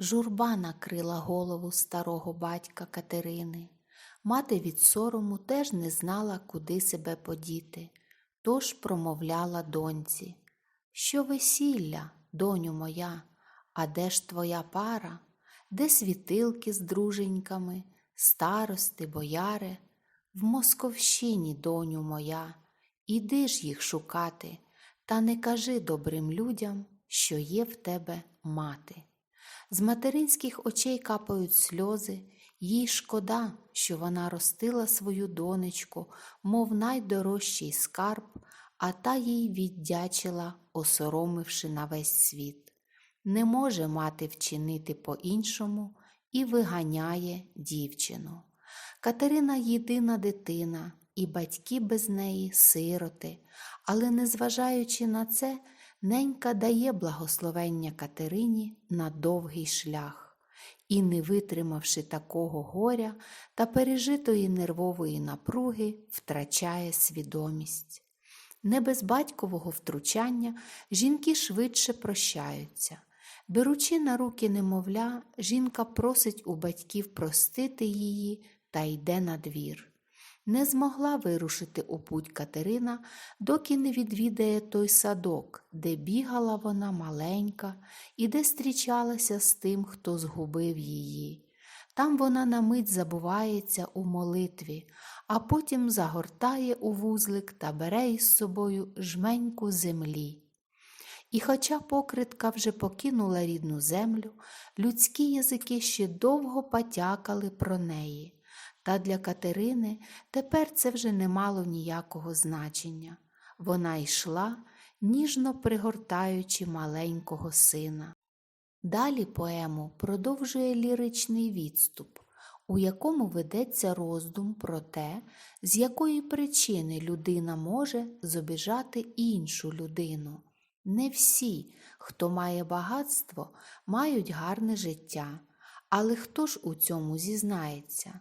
Журба накрила голову старого батька Катерини. Мати від сорому теж не знала, куди себе подіти, тож промовляла доньці. Що весілля, доню моя, а де ж твоя пара? Де світилки з друженьками, старости, бояри? В Московщині, доню моя, іди ж їх шукати, та не кажи добрим людям, що є в тебе мати. З материнських очей капають сльози, їй шкода, що вона ростила свою донечку, мов найдорожчий скарб, а та їй віддячила, осоромивши на весь світ. Не може мати вчинити по-іншому і виганяє дівчину. Катерина єдина дитина, і батьки без неї сироти, але, незважаючи на це, ненька дає благословення Катерині на довгий шлях. І, не витримавши такого горя та пережитої нервової напруги, втрачає свідомість. Не без батькового втручання жінки швидше прощаються. Беручи на руки немовля, жінка просить у батьків простити її та йде на двір. Не змогла вирушити у путь Катерина, доки не відвідає той садок, де бігала вона маленька і де зустрічалася з тим, хто згубив її. Там вона на мить забувається у молитві, а потім загортає у вузлик та бере із собою жменьку землі. І хоча покритка вже покинула рідну землю, людські язики ще довго потякали про неї. Та для Катерини тепер це вже не мало ніякого значення. Вона йшла, ніжно пригортаючи маленького сина. Далі поему продовжує ліричний відступ, у якому ведеться роздум про те, з якої причини людина може зобіжати іншу людину. Не всі, хто має багатство, мають гарне життя, але хто ж у цьому зізнається?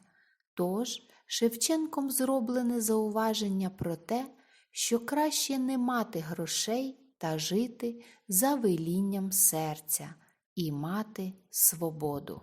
Тож Шевченком зроблене зауваження про те, що краще не мати грошей та жити за велінням серця і мати свободу.